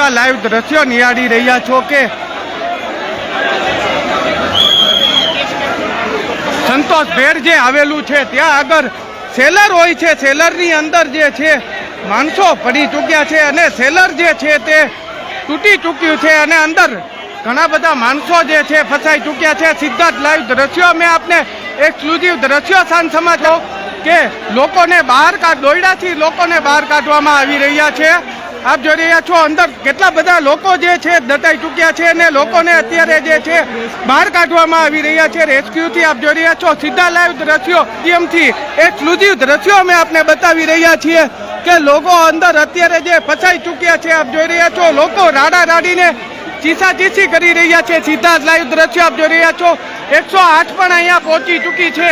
સીધા લાઈવ દ્રશ્યો નિહાળી રહ્યા છો કે સંતોષ ભેર જે આવેલું છે, ત્યાં આગળ સેલર હોય છે, સેલરની અંદર જે છે, માણસો પડી ચૂક્યા છે અને સેલર જે છે તે તૂટી ચૂક્યું છે અને અંદર ઘણા બધા માણસો જે છે ફસાઈ ચૂક્યા છે. સિદ્ધાર્થ લાઈવ દ્રશ્યો મેં આપને એક્સક્લુઝિવ દ્રશ્યો સાંજ સમાચાર કે લોકોને બહાર કાઢ, દોયડાથી લોકોને બહાર કાઢવામાં આવી રહ્યા છે. આપ જોઈ રહ્યા છો અંદર કેટલા બધા લોકો જે છે દટાઈ ચૂક્યા છે અને લોકોને અત્યારે જે છે બહાર કાઢવામાં આવી રહ્યા છે રેસ્ક્યુથી આપ જોઈ રહ્યા છો સીધા લાઈવ દ્રશ્યો એમથી એક્સક્લુઝિવ દ્રશ્યો અમે આપને બતાવી રહ્યા છીએ કે લોકો અંદર અત્યારે જે ફસાઈ ચૂક્યા છે આપ જોઈ રહ્યા છો લોકો રાડા રાડીને ચીસા ચીસી કરી રહ્યા છે સીધા લાઈવ દ્રશ્યો આપ જોઈ રહ્યા છો એકસો આઠ પણ અહીંયા પહોંચી ચૂકી છે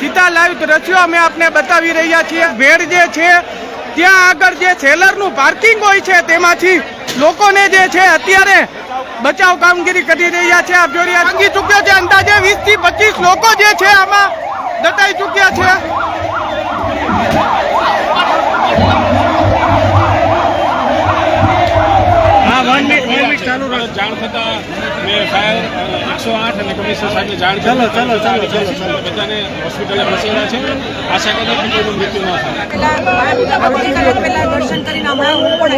સીધા લાઈવ દ્રશ્યો અમે આપને બતાવી રહ્યા છીએ ભેડ જે છે ત્યાં આગળ જે સેલરનું પાર્કિંગ હોય છે તેમાંથી લોકોને જે છે અત્યારે બચાવ કામગીરી કરી રહ્યા છે. આપ જોઈ રહ્યા ભાંગી ચૂક્યો છે અંદાજે વીસથી પચીસ લોકો જે છે આમાં દટાઈ ચૂક્યા છે. જાણ થતા એકસો આઠ અને કમિશનર સાહેબને જાણ ચલો, ચલો, ચલો, ચલો, ચલો. બધાને હોસ્પિટલે ખસેડ્યા છે. આશા કરીએ કે કોઈનું મૃત્યુ ન થાય. પહેલા દર્શન કરીને હમણાં હું પણ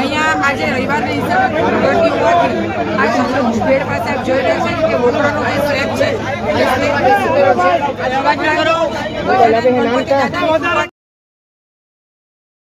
અહીંયા આજે રવિવારના હિસાબે ગરદી હોવાથી આ ભેડ પાસે આપ જોઈ રહ્યા છે કે વોટરનો જે સ્લેબ છે. એ સ્લેબ છે.